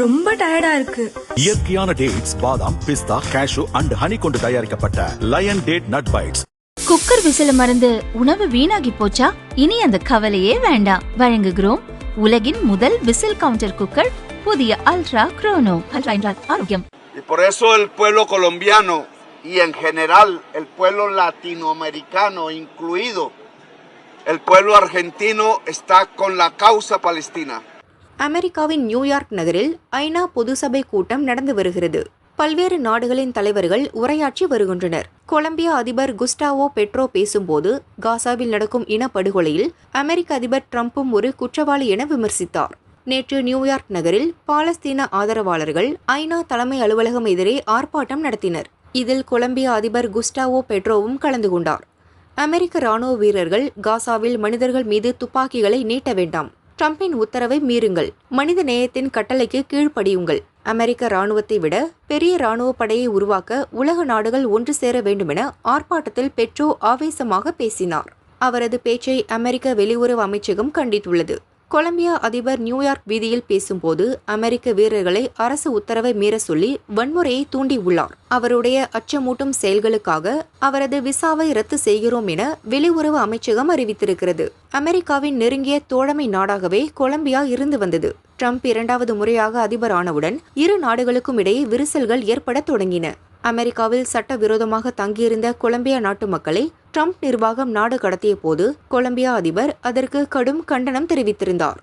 ரொம்ப டயர்டா இருக்கு. இயற்கையான டேட்ஸ் பாதாம் பிஸ்தா கேஷு அண்ட் ஹனி கொண்டு தயாரிக்கப்பட்ட Lion date nut bites cooker விசில மறந்து உணவு வீணாகி போச்சா? இனி அந்த கவலையே வேண்டாம். வழங்குகிறோம் உலகின் முதல் விசில் கவுண்டர் குக்கர் புதிய அல்ட்ரா குரோனோ அல்ட்ரா என்றால் ஆரோக்கியம். Y por eso el pueblo colombiano y en general el pueblo latinoamericano incluido, el pueblo argentino está con la causa palestina. அமெரிக்காவின் நியூயார்க் நகரில் ஐநா பொதுசபை கூட்டம் நடந்து வருகிறது. பல்வேறு நாடுகளின் தலைவர்கள் உரையாற்றி வருகின்றனர். கொலம்பியா அதிபர் குஸ்டாவோ பெட்ரோ பேசும்போது காசாவில் நடக்கும் இனப்படுகொலையில் அமெரிக்க அதிபர் ட்ரம்பும் ஒரு குற்றவாளி என விமர்சித்தார். நேற்று நியூயார்க் நகரில் பாலஸ்தீன ஆதரவாளர்கள் ஐநா தலைமை அலுவலகம் எதிரே ஆர்ப்பாட்டம் நடத்தினர். இதில் கொலம்பியா அதிபர் குஸ்டாவோ பெட்ரோவும் கலந்து கொண்டார். அமெரிக்க ராணுவ வீரர்கள் காசாவில் மனிதர்கள் மீது துப்பாக்கிகளை நீட்ட வேண்டாம். ட்ரம்பின் உத்தரவை மீறுங்கள். மனித நேயத்தின் கட்டளைக்கு கீழ்ப்படியுங்கள். அமெரிக்க ராணுவத்தை விட பெரிய ராணுவ படையை உருவாக்க உலக நாடுகள் ஒன்று சேர வேண்டுமென ஆர்ப்பாட்டத்தில் பெட்ரோ ஆவேசமாக பேசினார். அவரது பேச்சை அமெரிக்க வெளியுறவு அமைச்சகம் கண்டித்துள்ளது. கொலம்பியா அதிபர் நியூயார்க் வீதியில் பேசும்போது அமெரிக்க வீரர்களை அரசு உத்தரவை மீற சொல்லி வன்முறையை தூண்டியுள்ளார். அவருடைய அச்சமூட்டும் செயல்களுக்காக அவரது விசாவை ரத்து செய்கிறோம் என வெளியுறவு அமைச்சகம் அறிவித்திருக்கிறது. அமெரிக்காவின் நெருங்கிய தோழமை நாடாகவே கொலம்பியா இருந்து வந்தது. ட்ரம்ப் இரண்டாவது முறையாக அதிபர் ஆனவுடன் இரு நாடுகளுக்கும் இடையே விரிசல்கள் ஏற்படத் தொடங்கின. அமெரிக்காவில் சட்டவிரோதமாக தங்கியிருந்த கொலம்பியா நாட்டு மக்களை ட்ரம்ப் நிர்வாகம் நாடு கடத்திய போது கொலம்பியா அதிபர் அதற்கு கடும் கண்டனம் தெரிவித்திருந்தார்.